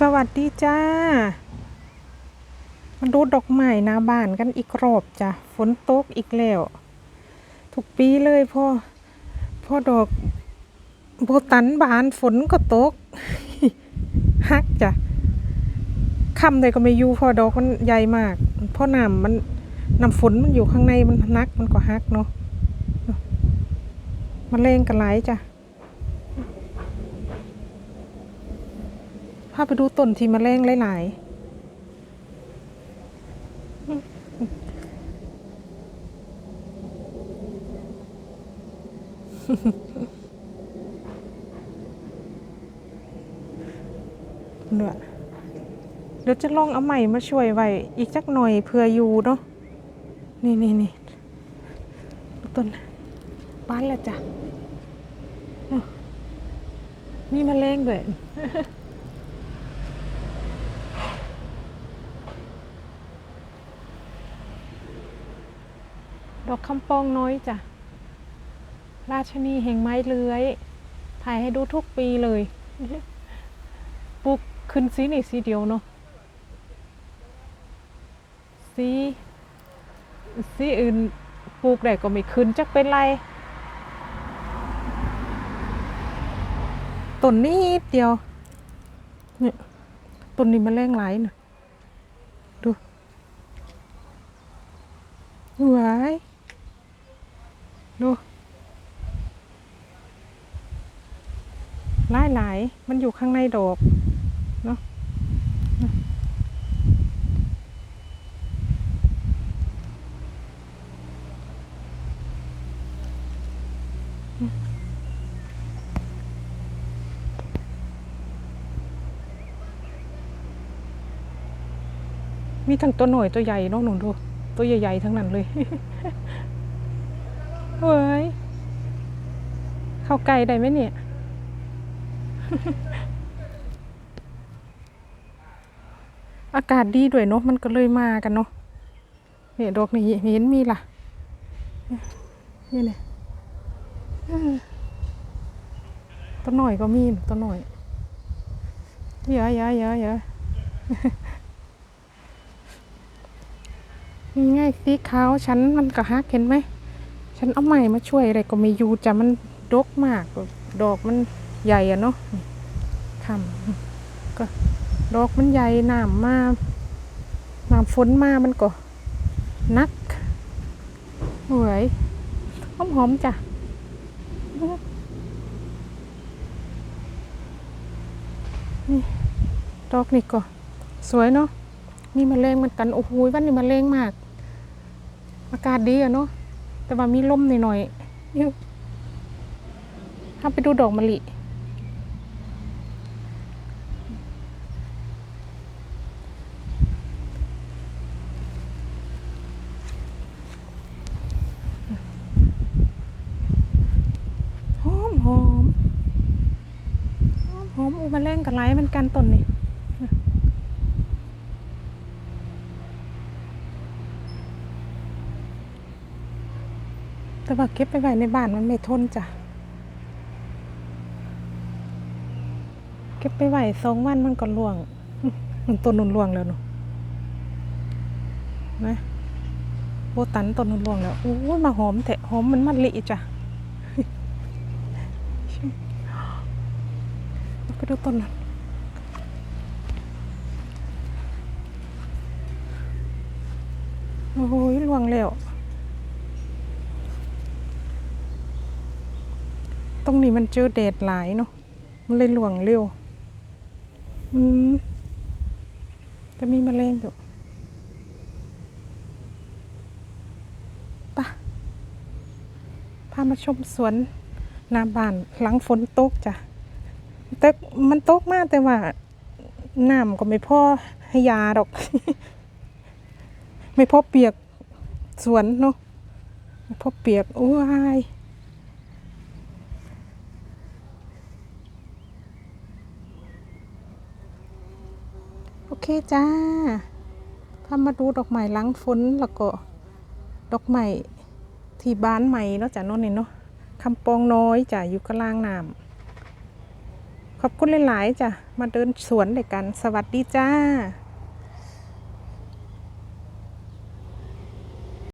สวัสดีจ้า มาดูดอกไม้หน้าบ้านกันอีกรอบจ้ะ ฝนตกอีกแล้ว ทุกปีเลยพ่อ พ่อดอกโบตันบานฝนก็ตก ฮักจ้ะคำใดก็ไม่อยู่พ่อดอกมันใหญ่มาก พ่อน้ำมันน้ำฝนมันอยู่ข้างในมันนักมันก็ฮักเนาะมาเล่งกันหลายจ้ะ พาไปดูต้นที่มะแรงหลายๆเนี่ยเดี๋ยวจะลองเอาใหม่มาช่วยไว้ อีกจักหน่อยเพื่ออยู่เนาะ นี่นี่นี่ต้นบ้านแล้วจ้ะอ้าวมีแมลงด้วย ดอกคำปองน้อยจ้ะ ราชนีแห่งไม้เลื้อย ถ่ายให้ดูทุกปีเลยปลูกขึ้นสีนี่สีเดียวเนาะ สีสีอื่นปลูกได้ก็ไม่ขึ้นจักเป็นไรต้นนี้เดียวเนี่ยต้นนี้มันแรงหลายนะดูหวาย ดูหลายหลายๆมันอยู่ข้างในดอกเนาะมีทั้งตัวหน่อยตัวใหญ่เนาะหนูดู ตัวใหญ่ๆทั้งนั้นเลย เว้ย เข้าไกลได้ไหมเนี่ย อากาศดีด้วยเนาะมันก็เลยมากันเนาะเนี่ยดอกนี่เห็นมีล่ะ นี่เนี่ยตัวหน่อยก็มีตัวหน่อยเยอะเยอะเยอะเยอะนี่ไงสีขาวฉันมันก็ฮักเห็นไหม ฉันเอาใหม่มาช่วยอะไรก็ไม่อยู่จ้ะมันดกมาก ดอกมันใหญ่อะเนาะนี่คำก็ดอกมันใหญ่น้ำมาน้ำฝนมามันก็นักหวยหอมหอมๆจ้ะนี่ดอกนี่ก็สวยเนาะมีแมลงเหมือนกัน โอ้โหวันนี้แมลงมาก อากาศดีอะเนาะ แต่ว่ามีลมหน่อยๆยูถ้าไปดูดอกมะลิหอมหอมหอมอมอูมาแรงกับไรมันกันต้นนี่ แต่ว่าเก็บไปไว้ในบ้านมันไม่ทนจ้ะ เก็บไปไว้สองวันมันก็ร่วง มันต้นนุนร่วงแล้วเนาะนะโบตันต้นนุนร่วงแล้วโอ้ยมาหอมแต่หอมมันมะลิจ้ะไปดูต้นนั้นโอ้โหลวงแล้ว ตรงนี้มันเจอแดดหลายเนาะมันเลยหลวงเร็ว อืมจะมีมแมลงอยู่ปะพามาชมสวนหน้าบ้านหลังฝนตกจ้ะแต่มันตกมากแต่ว่าน้ำก็ไม่พอให้ยาดอก ไม่พอเปียกสวนเนาะไม่พอเปียกโอ้ย เคจ้าพามาดูดอกไม้หล้างฝนแล้วก็ ดอกไม้ที่บ้านใหม่เนาะจ้ะโนาะนี่เนาะคำปองน้อยจ้ะอยู่กลางน้ำขอบคุณหลาย ๆ จ้ะ มาเดินสวนด้วยกัน สวัสดีจ้า